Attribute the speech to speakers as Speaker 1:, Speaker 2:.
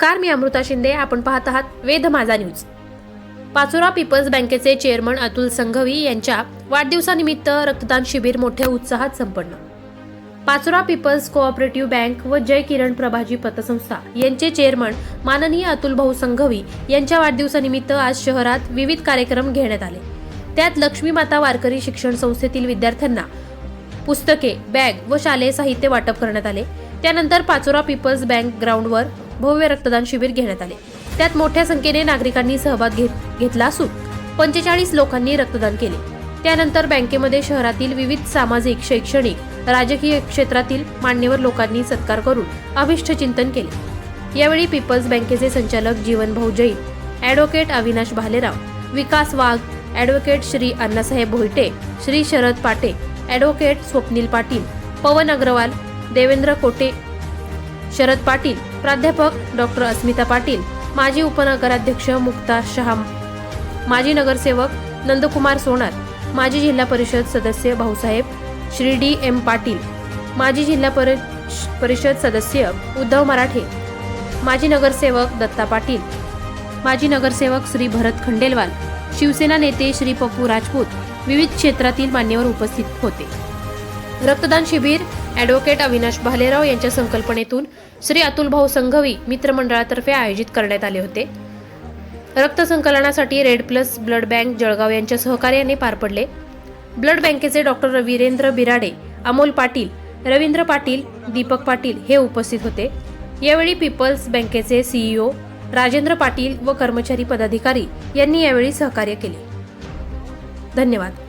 Speaker 1: Car मी अमृता शिंदे. आपण पाहत आहात वेध माझा न्यूज. पाचोरा पीपल्स बँकेचे चेअरमन अतुल संघवी यांच्या वाढदिवसानिमित्त रक्तदान शिबिर मोठ्या उत्साहात संपन्न. पाचोरा पीपल्स कोऑपरेटिव्ह बँक व जय किरण प्रभाजी पतसंस्था यांचे चेअरमन माननीय अतुल भाऊ संघवी यांच्या वाढदिवसानिमित्त आज शहरात विविध कार्यक्रम घेण्यात आले. त्यात लक्ष्मी माता वारकरी शिक्षण संस्थेतील विद्यार्थ्यांना पुस्तके बॅग व शालेय साहित्य वाटप करण्यात आले. त्यानंतर पाचोरा पीपल्स बँक ग्राउंडवर भव्य रक्तदान शिबिर घेण्यात आले. त्यात मोठ्या संख्येने नागरिकांनी सहभाग घेत घेतला असून पंचेचाळीस लोकांनी रक्तदान केले. त्यानंतर बँकेमध्ये शहरातील विविध सामाजिक शैक्षणिक राजकीय क्षेत्रातील मान्यवर लोकांनी सत्कार करून अभिष्ट चिंतन केले. यावेळी पीपल्स बँकेचे संचालक Jeevanbhau Jain advocate Avinash Bhalerao Vikas Wagh advocate Shri Annasaheb Bhoite Shri Sharad Pate advocate Swapnil Patil Pavan Agrawal Devendra Kote Sharad Patil प्राध्यापक डॉक्टर अस्मिता पाटील माजी उपनगराध्यक्ष मुक्ता शहा माजी नगरसेवक नंदकुमार सोनार माजी जिल्हा परिषद सदस्य भाऊसाहेब श्री डी एम पाटील माजी जिल्हा परि परिषद सदस्य उद्धव मराठे माजी नगरसेवक दत्ता पाटील माजी नगरसेवक श्री भरत खंडेलवाल शिवसेना नेते श्री पप्पू राजपूत विविध क्षेत्रातील मान्यवर उपस्थित होते. रक्तदान शिबिर ॲडव्होकेट अविनाश भालेराव यांच्या संकल्पनेतून श्री अतुल भाऊ संघवी मित्रमंडळातर्फे आयोजित करण्यात आले होते. रक्त संकलनासाठी red plus blood bank Jalgaon यांच्या सहकार्याने पार पडले. ब्लड बँकेचे डॉक्टर वीरेंद्र बिराडे अमोल पाटील रवींद्र पाटील दीपक पाटील हे उपस्थित होते. यावेळी पीपल्स बँकेचे सीईओ राजेंद्र पाटील व कर्मचारी पदाधिकारी यांनी यावेळी सहकार्य केले. धन्यवाद.